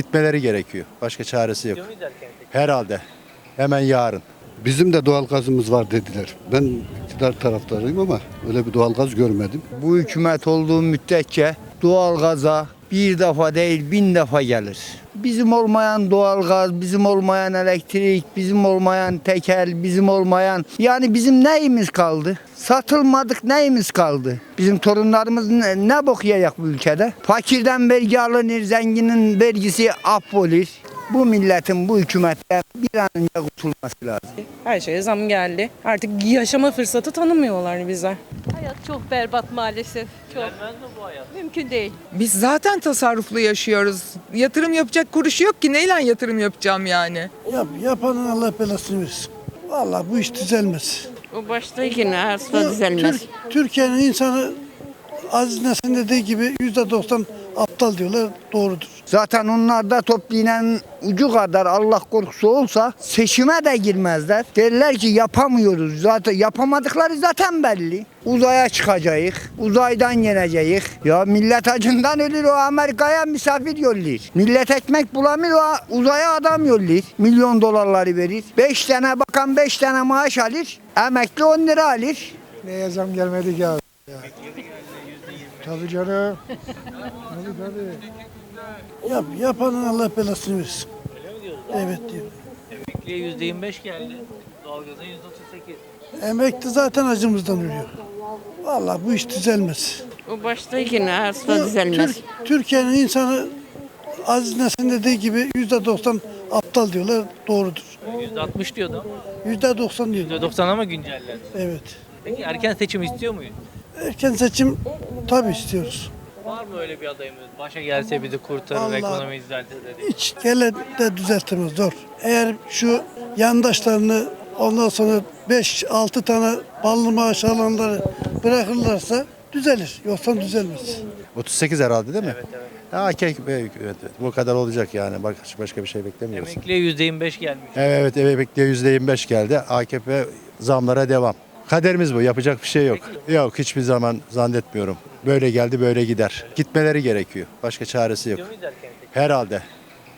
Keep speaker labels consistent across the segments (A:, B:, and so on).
A: Gitmeleri gerekiyor. Başka çaresi yok. Herhalde. Hemen yarın.
B: Bizim de doğal gazımız var dediler. Ben iktidar taraftarıyım ama öyle bir doğal gaz görmedim.
C: Bu hükümet olduğu müddetçe doğalgaza bir defa değil bin defa gelir. Bizim olmayan doğalgaz, bizim olmayan elektrik, bizim olmayan tekel, bizim olmayan yani bizim neyimiz kaldı? Satılmadık neyimiz kaldı? Bizim torunlarımız ne, ne bok yiyecek bu ülkede? Fakirden vergi alınır, zenginin vergisi affolur. Bu milletin, bu hükümetten bir an önce kurtulması lazım.
D: Her şeye zam geldi. Artık yaşama fırsatı tanımıyorlar bize.
E: Hayat çok berbat maalesef. Çok. Mümkün değil.
F: Biz zaten tasarruflu yaşıyoruz. Yatırım yapacak kuruş yok ki neyle yatırım yapacağım yani?
G: Yap, yapanın Allah belasını versin. Vallahi bu iş düzelmez.
H: O baştakine asla
G: Bu
H: düzelmez.
G: Tür- Türkiye'nin insanı Aziz Nesin dediği gibi yüzde doksan aptal diyorlar. Doğrudur.
C: Zaten onlar da toplayan ucu kadar Allah korkusu olsa seçime de girmezler. Derler ki yapamıyoruz. Zaten yapamadıkları zaten belli. Uzaya çıkacağız. Uzaydan yeneceğiz. Ya millet acından ölür o Amerika'ya misafir yollayır. Millet ekmek bulamıyor uzaya adam yollayır. Milyon dolarları verir. 5 tane bakan 5 tane maaş alır. Emekli 10 lira alır.
G: Neye zam gelmedi ki abi? Tabii canım. Tabii tabii. Yap, yapanın Allah belasını versin. Evet diyor.
I: Emekliye %25 geldi. Doğalgaza %38.
G: Emekli zaten acımızdan ölüyor. Vallahi bu iş düzelmez.
H: O baştakine asla düzelmez.
G: Tür- Türkiye'nin insanı Aziz Nesin dediği gibi yüzde doksan aptal diyorlar. Doğrudur.
I: %60 diyordu ama
G: Yüzde doksan diyor.
I: %90 ama güncellendi.
G: Evet.
I: Peki erken seçim istiyor muyuz?
G: Erken seçim tabii istiyoruz.
I: Var mı öyle bir adayımız? Başa gelse bizi kurtarır,
G: Vallahi-
I: ekonomiyi düzeltir dedi.
G: Hiç gele de düzeltemez zor. Eğer şu yandaşlarını ondan sonra 5-6 tane ballı maaş alanları bırakırlarsa düzelir. Yoksa düzelmez.
A: 38 herhalde değil mi? Evet evet. Ha, kek, evet, evet. Bu kadar olacak yani. Bak, başka bir şey beklemiyoruz.
I: Emekliye %25 gelmiş.
A: Evet, evet emekliye %25 geldi. AKP zamlara devam. Kaderimiz bu. Yapacak bir şey yok. Yok hiçbir zaman zannetmiyorum. Böyle geldi böyle gider. Gitmeleri gerekiyor. Başka çaresi yok. Herhalde.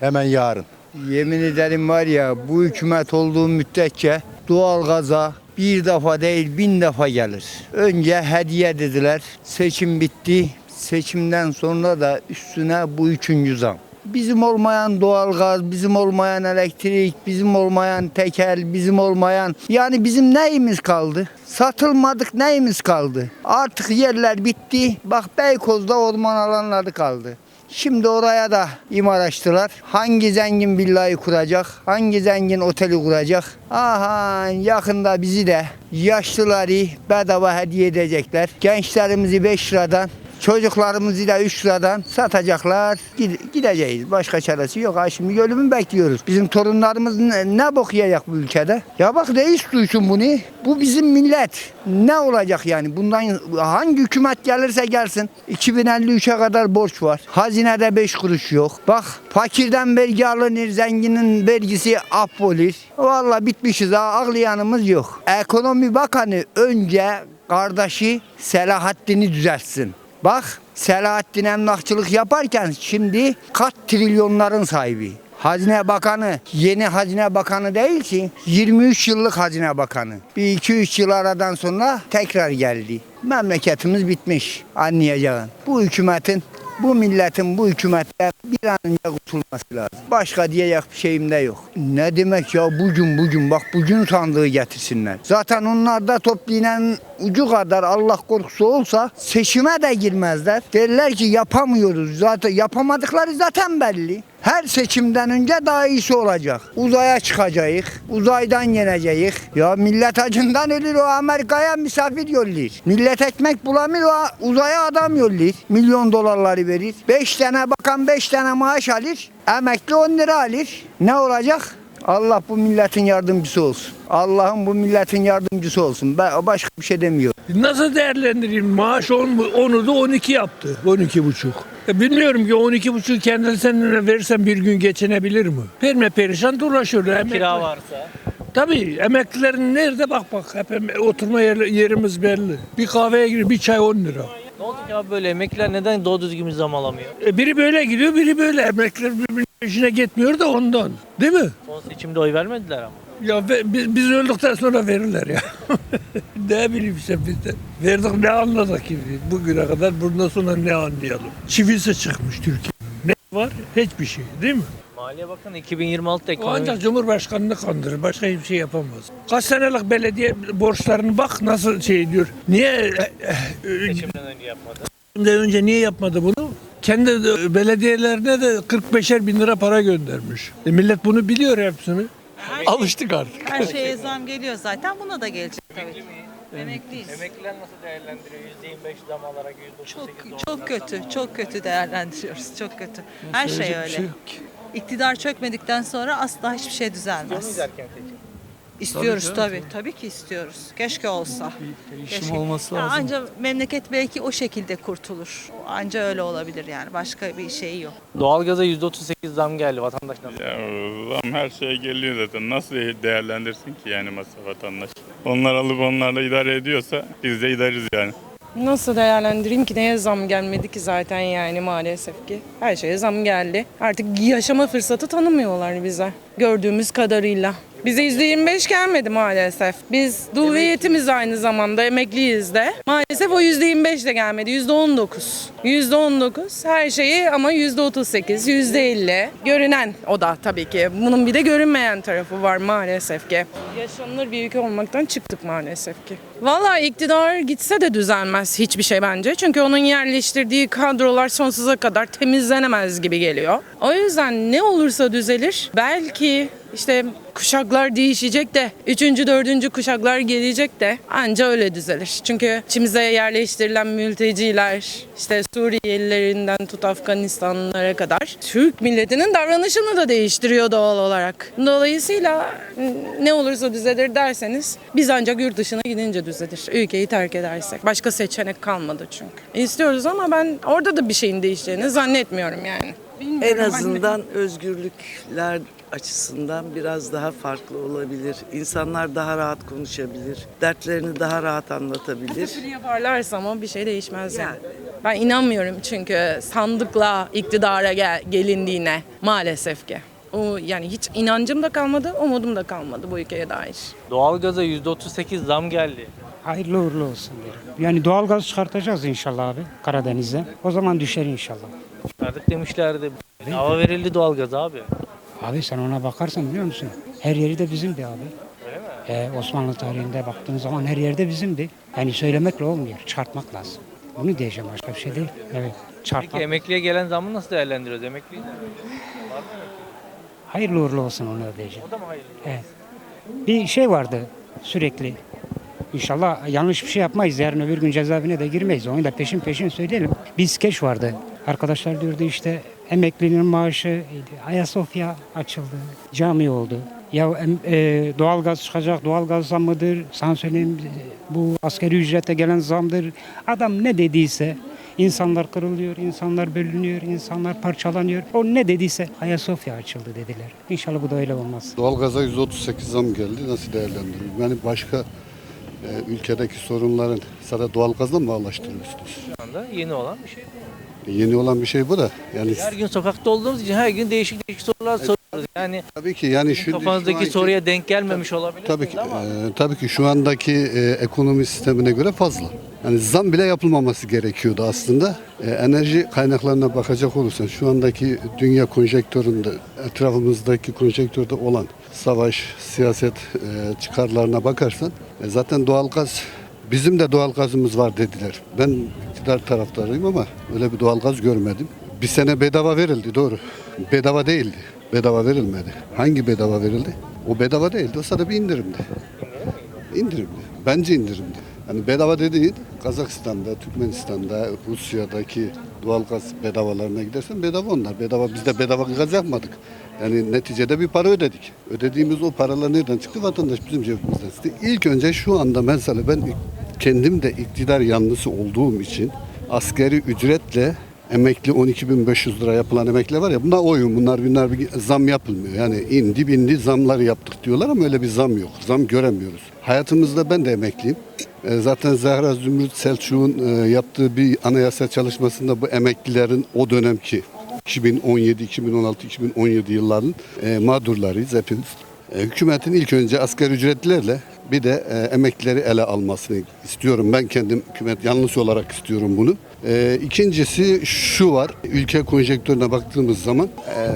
A: Hemen yarın.
C: Yemin ederim var ya bu hükümet olduğu müddetçe doğalgaza bir defa değil bin defa gelir. Önce hediye dediler. Seçim bitti. Seçimden sonra da üstüne bu üçüncü zam. Bizim olmayan doğalgaz, bizim olmayan elektrik, bizim olmayan tekel, bizim olmayan yani bizim neyimiz kaldı? Satılmadık neyimiz kaldı? Artık yerler bitti. Bak Beykoz'da orman alanları kaldı. Şimdi oraya da imar açtılar. Hangi zengin villayı kuracak? Hangi zengin oteli kuracak? Aha yakında bizi de yaşlıları bedava hediye edecekler. Gençlerimizi 5 liradan Çocuklarımızı da 3 liradan satacaklar. Gide- Gideceğiz. Başka çaresi yok. Ha şimdi ölümü bekliyoruz. Bizim torunlarımız ne, ne bok bu ülkede? Ya bak reis duysun bunu. Bu bizim millet. Ne olacak yani? Bundan hangi hükümet gelirse gelsin. 2053'e kadar borç var. Hazinede 5 kuruş yok. Bak fakirden vergi alınır. Zenginin vergisi affolur. Vallahi bitmişiz ha. Ağlayanımız yok. Ekonomi Bakanı önce kardeşi Selahattin'i düzeltsin. Bak Selahattin emlakçılık yaparken şimdi kat trilyonların sahibi. Hazine Bakanı yeni Hazine Bakanı değil ki 23 yıllık Hazine Bakanı. Bir 2-3 yıl aradan sonra tekrar geldi. Memleketimiz bitmiş anlayacağın. Bu hükümetin bu milletin bu hükümetten bir an önce kurtulması lazım. Başka diyecek bir şeyim de yok. Ne demek ya bucun bucun bak bucun sandığı getirsinler. Zaten onlar da toplayan ucu kadar Allah korkusu olsa seçime de girmezler. Derler ki yapamıyoruz. Zaten yapamadıkları zaten belli. Her seçimden önce daha iyisi olacak. Uzaya çıkacağız. Uzaydan yeneceğiz. Ya millet acından ölür o Amerika'ya misafir yollayır. Millet ekmek bulamıyor o uzaya adam yollayır. Milyon dolarları verir. 5 tane bakan 5 tane maaş alır. Emekli 10 lira alır. Ne olacak? Allah bu milletin yardımcısı olsun. Allah'ın bu milletin yardımcısı olsun. Ben başka bir şey demiyorum.
J: Nasıl değerlendireyim? Maaş 10, onu da 12 yaptı. 12 buçuk. E bilmiyorum ki 12 buçuk kendisine verirsen bir gün geçinebilir mi? Perme perişan dolaşıyor. Emekli-
I: Kira varsa.
J: Tabii emeklilerin nerede bak bak. Hep oturma yer- yerimiz belli. Bir kahveye giriyor bir çay 10 lira.
I: Ne oldu ki abi böyle emekliler neden doğru düzgün bir zam alamıyor?
J: E biri böyle gidiyor biri böyle. Emekliler birbirini işine gitmiyor da ondan. Değil mi?
I: Son seçimde oy vermediler ama.
J: Ya ve- biz, biz öldükten sonra verirler ya. ne bileyim işte biz de. Verdik ne anladık ki biz bugüne kadar bundan sonra ne anlayalım. Çivisi çıkmış Türkiye. Ne var? Hiçbir şey değil mi?
I: Maliye Bakanı 2026'da
J: O
I: ekonomi...
J: ancak Cumhurbaşkanını kandırır. Başka hiçbir şey yapamaz. Kaç senelik belediye borçlarını bak nasıl şey diyor. Niye e, e,
I: Seçimden önce yapmadı.
J: Seçimden önce niye yapmadı bunu? Kendi de- belediyelerine de 45'er bin lira para göndermiş. E millet bunu biliyor hepsini. Alıştık artık.
E: Her şeye zam geliyor zaten. Buna da gelecek tabii. Emekliyiz.
I: Emekliler nasıl değerlendiriyor? %25 zam alarak %38
E: Çok çok kötü, çok kötü değerlendiriyoruz. Çok kötü. Her şey öyle.
J: şey ki.
E: İktidar çökmedikten sonra asla hiçbir şey düzelmez.
I: erken seçim.
E: İstiyoruz
J: Tabii
E: tabii. Tabii ki istiyoruz. Keşke olsa.
J: Değişim
E: Keşke.
J: olması
E: Ya
J: lazım.
E: Anca memleket belki o şekilde kurtulur. Anca öyle olabilir yani. Başka bir şey yok.
I: Doğalgaza %38 zam geldi. Vatandaş nasıl?
K: Ya zam her şeye geliyor zaten. Nasıl değerlendirsin ki yani masa vatandaş? Onlar alıp onlarla idare ediyorsa biz de idariz yani.
D: Nasıl değerlendireyim ki neye zam gelmedi ki zaten yani maalesef ki. Her şeye zam geldi. Artık yaşama fırsatı tanımıyorlar bize gördüğümüz kadarıyla. Bize %25 gelmedi maalesef. Biz dul ve yetimiz aynı zamanda emekliyiz de. Maalesef o %25 de gelmedi. %19. %19 her şeyi ama %38, %50. Görünen o da tabii ki. Bunun bir de görünmeyen tarafı var maalesef ki. Yaşanılır bir ülke olmaktan çıktık maalesef ki. Vallahi iktidar gitse de düzelmez hiçbir şey bence. Çünkü onun yerleştirdiği kadrolar sonsuza kadar temizlenemez gibi geliyor. O yüzden ne olursa düzelir. Belki işte kuşaklar değişecek de, üçüncü, dördüncü kuşaklar gelecek de anca öyle düzelir. Çünkü içimize yerleştirilen mülteciler, işte Suriyelilerinden tut Afganistanlılara kadar Türk milletinin davranışını da değiştiriyor doğal olarak. Dolayısıyla ne olursa düzelir derseniz biz ancak yurt dışına gidince düzelir. Ülkeyi terk edersek. Başka seçenek kalmadı çünkü. İstiyoruz ama ben orada da bir şeyin değişeceğini zannetmiyorum yani.
H: En azından özgürlükler açısından biraz daha farklı olabilir. İnsanlar daha rahat konuşabilir. Dertlerini daha rahat anlatabilir.
D: Kötülüğü yaparlarsa ama bir şey değişmez yani. Ben inanmıyorum çünkü sandıkla iktidara gel- gelindiğine maalesef ki. O yani hiç inancım da kalmadı, umudum da kalmadı bu ülkeye dair.
I: Doğalgaza %38 zam geldi.
L: Hayırlı uğurlu olsun diyelim. Yani doğalgaz çıkartacağız inşallah abi Karadeniz'e. O zaman düşer inşallah.
I: Verdik demişlerdi. Hava verildi doğalgaza abi.
L: Abi sen ona bakarsan biliyor musun? Her yeri de bizimdi abi.
I: Öyle mi?
L: Ee, Osmanlı tarihinde baktığın zaman her yerde bizimdi. Yani söylemekle olmuyor. Çıkartmak lazım. Bunu diyeceğim başka bir şey değil. Evet.
I: Peki
L: Çarpmak.
I: emekliye gelen zammı nasıl değerlendiriyoruz? Emekliyiz.
L: Hayırlı uğurlu olsun onu diyeceğim.
I: O da mı hayırlı?
L: Evet. Bir şey vardı sürekli. İnşallah yanlış bir şey yapmayız. Yarın öbür gün cezaevine de girmeyiz. Onu da peşin peşin söyleyelim. Bir skeç vardı. Arkadaşlar diyordu işte emeklinin maaşı Ayasofya açıldı. Cami oldu. Ya e, doğalgaz çıkacak, doğalgaz zammıdır. Sana söyleyeyim bu askeri ücrete gelen zamdır. Adam ne dediyse insanlar kırılıyor, insanlar bölünüyor, insanlar parçalanıyor. O ne dediyse Ayasofya açıldı dediler. İnşallah bu da öyle olmaz.
B: Doğalgaza 138 zam geldi. Nasıl değerlendiriyor? Yani başka e, ülkedeki sorunların sadece doğalgazla mı bağlaştırıyorsunuz?
I: Şu anda yeni olan bir şey.
B: Yeni olan bir şey bu da. Yani
I: Her gün sokakta olduğumuz için her gün değişik değişik sorular soruyoruz. Yani
B: tabii ki yani şu
I: kafanızdaki
B: anki-
I: soruya denk gelmemiş olabilir
B: Tabii ki,
I: ama
B: e, tabii ki şu andaki e, ekonomi sistemine göre fazla. Yani zam bile yapılmaması gerekiyordu aslında. E, enerji kaynaklarına bakacak olursan şu andaki dünya konjektöründe, etrafımızdaki konjektörde olan savaş, siyaset e, çıkarlarına bakarsan e, zaten doğalgaz bizim de doğalgazımız var dediler. Ben iktidar taraftarıyım ama öyle bir doğalgaz görmedim. Bir sene bedava verildi doğru. Bedava değildi. Bedava verilmedi. Hangi bedava verildi? O bedava değildi. O sadece bir indirimdi. İndirimli. Bence indirimli. Hani bedava dediğin Kazakistan'da, Türkmenistan'da, Rusya'daki doğalgaz bedavalarına gidersen bedava onlar. Bedava biz de bedava gaz yapmadık. Yani neticede bir para ödedik. Ödediğimiz o paralar nereden çıktı? Vatandaş bizim cebimizden çıktı. İlk önce şu anda mesela ben kendim de iktidar yanlısı olduğum için askeri ücretle emekli 12.500 lira yapılan emekli var ya bunlar oyun bunlar bunlar bir zam yapılmıyor. Yani indi bindi zamları yaptık diyorlar ama öyle bir zam yok. Zam göremiyoruz. Hayatımızda ben de emekliyim. E, Zaten Zahra Zümrüt Selçuk'un e, yaptığı bir anayasa çalışmasında bu emeklilerin o dönemki 2017, 2016, 2017 yılların e, mağdurlarıyız hepimiz. Hükümetin ilk önce asgari ücretlerle bir de emeklileri ele almasını istiyorum. Ben kendim hükümet yanlısı olarak istiyorum bunu. İkincisi şu var. Ülke konjektörüne baktığımız zaman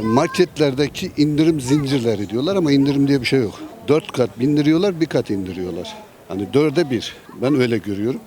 B: marketlerdeki indirim zincirleri diyorlar ama indirim diye bir şey yok. Dört kat indiriyorlar, bir kat indiriyorlar. Hani dörde bir. Ben öyle görüyorum.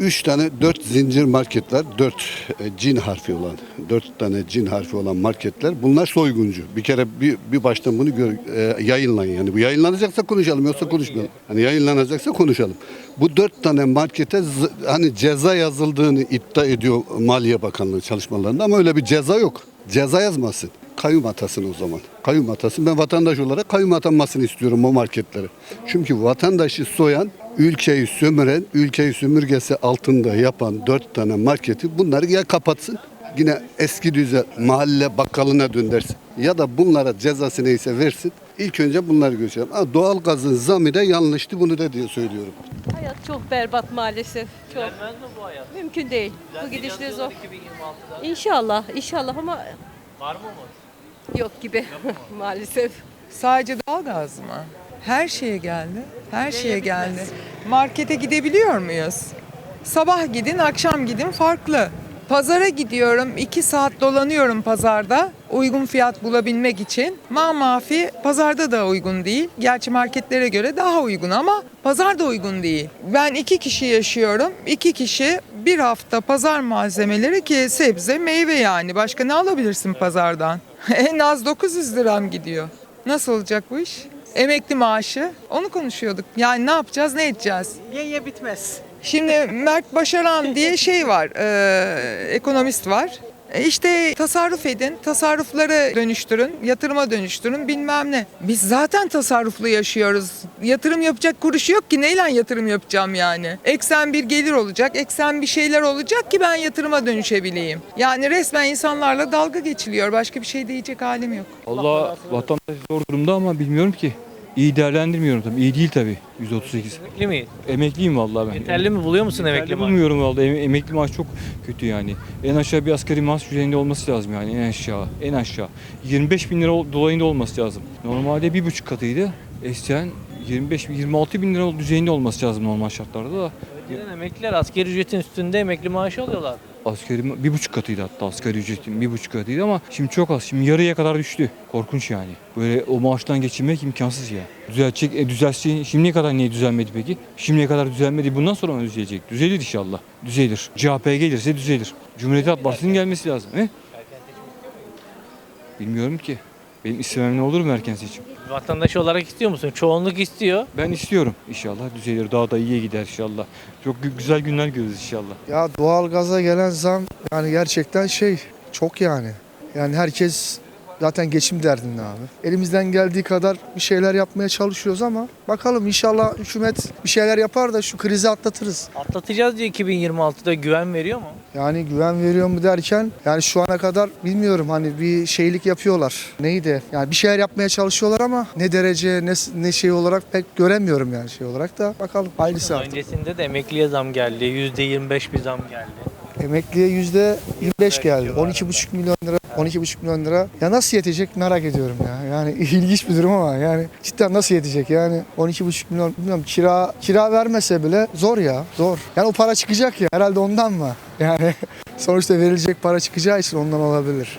B: Üç tane, dört zincir marketler, dört e, cin harfi olan, dört tane cin harfi olan marketler. Bunlar soyguncu. Bir kere bir, bir baştan bunu gör, e, yayınlayın. Yani bu yayınlanacaksa konuşalım, yoksa konuşmayalım. Hani yayınlanacaksa konuşalım. Bu dört tane markete z- hani ceza yazıldığını iddia ediyor Maliye Bakanlığı çalışmalarında ama öyle bir ceza yok. Ceza yazmasın. Kayyum atasın o zaman. Kayyum atasın. Ben vatandaş olarak kayyum atanmasını istiyorum o marketlere. Çünkü vatandaşı soyan, ülkeyi sömüren, ülkeyi sömürgesi altında yapan dört tane marketi bunları ya kapatsın yine eski düzen mahalle bakkalına döndersin. Ya da bunlara cezası neyse versin. İlk önce bunları gösterelim. Ha, doğal gazın zamı da yanlıştı bunu da diye söylüyorum.
M: Hayat çok berbat maalesef. Çok.
D: Gelmez mi bu hayat?
M: Mümkün değil. Bu gidişle zor.
D: 2026'da.
M: İnşallah, inşallah ama
D: Var mı umut?
M: yok gibi maalesef.
F: Sadece doğalgaz mı? Her şeye geldi. Her şeye geldi. Markete gidebiliyor muyuz? Sabah gidin, akşam gidin farklı. Pazara gidiyorum, iki saat dolanıyorum pazarda uygun fiyat bulabilmek için. Mamafi pazarda da uygun değil. Gerçi marketlere göre daha uygun ama pazar da uygun değil. Ben iki kişi yaşıyorum. İki kişi bir hafta pazar malzemeleri ki sebze, meyve yani. Başka ne alabilirsin pazardan? en az 900 liram gidiyor. Nasıl olacak bu iş? Emekli maaşı. Onu konuşuyorduk. Yani ne yapacağız, ne edeceğiz?
D: Ye ye bitmez.
F: Şimdi Mert Başaran diye şey var, e, ekonomist var. E İşte tasarruf edin, tasarrufları dönüştürün, yatırıma dönüştürün bilmem ne. Biz zaten tasarruflu yaşıyoruz. Yatırım yapacak kuruş yok ki neyle yatırım yapacağım yani? Eksen bir gelir olacak, eksen bir şeyler olacak ki ben yatırıma dönüşebileyim. Yani resmen insanlarla dalga geçiliyor. Başka bir şey diyecek halim yok.
N: Allah vatandaş zor durumda ama bilmiyorum ki. İyi değerlendirmiyorum tabii. İyi değil tabii. 138.
D: Emekli mi?
N: Emekliyim vallahi ben.
D: Yeterli mi buluyor musun emekli
N: Yeterli
D: maaşı?
N: bulmuyorum vallahi. Em- emekli maaş çok kötü yani. En aşağı bir asgari maaş düzeyinde olması lazım yani en aşağı. En aşağı. 25 bin lira ol- dolayında olması lazım. Normalde bir buçuk katıydı. Eskiden 25-26 bin lira düzeyinde olması lazım normal şartlarda da.
D: Önceden emekliler asgari ücretin üstünde emekli maaşı alıyorlar.
N: Asgari bir buçuk katıydı hatta asgari ücretin bir buçuk katıydı ama şimdi çok az. Şimdi yarıya kadar düştü. Korkunç yani. Böyle o maaştan geçinmek imkansız ya. Düzelecek, e, düzelsin. Şimdiye kadar niye düzelmedi peki? Şimdiye kadar düzelmedi. Bundan sonra mı düzelecek? Düzelir inşallah. Düzelir. CHP gelirse düzelir. Cumhuriyet Halk Partisi'nin gelmesi lazım. He? Bilmiyorum ki. Benim istemem ne olur mu erken seçim?
D: Vatandaş olarak istiyor musun? Çoğunluk istiyor.
N: Ben istiyorum. İnşallah düzelir. Daha da iyiye gider inşallah. Çok gü- güzel günler görürüz inşallah.
G: Ya doğalgaza gelen zam yani gerçekten şey çok yani. Yani herkes zaten geçim derdinde abi. Elimizden geldiği kadar bir şeyler yapmaya çalışıyoruz ama bakalım inşallah hükümet bir şeyler yapar da şu krizi atlatırız.
D: Atlatacağız diye 2026'da güven veriyor mu?
G: Yani güven veriyor mu derken yani şu ana kadar bilmiyorum hani bir şeylik yapıyorlar. Neydi? Yani bir şeyler yapmaya çalışıyorlar ama ne derece ne, ne şey olarak pek göremiyorum yani şey olarak da bakalım hayırlısı artık.
D: Öncesinde de emekliye zam geldi. %25 bir zam geldi.
G: Emekliye yüzde 25 geldi. 12,5 milyon lira. 12,5 milyon lira. Ya nasıl yetecek merak ediyorum ya. Yani ilginç bir durum ama yani cidden nasıl yetecek yani 12,5 milyon bilmiyorum kira kira vermese bile zor ya zor. Yani o para çıkacak ya herhalde ondan mı? Yani sonuçta verilecek para çıkacağı için ondan olabilir.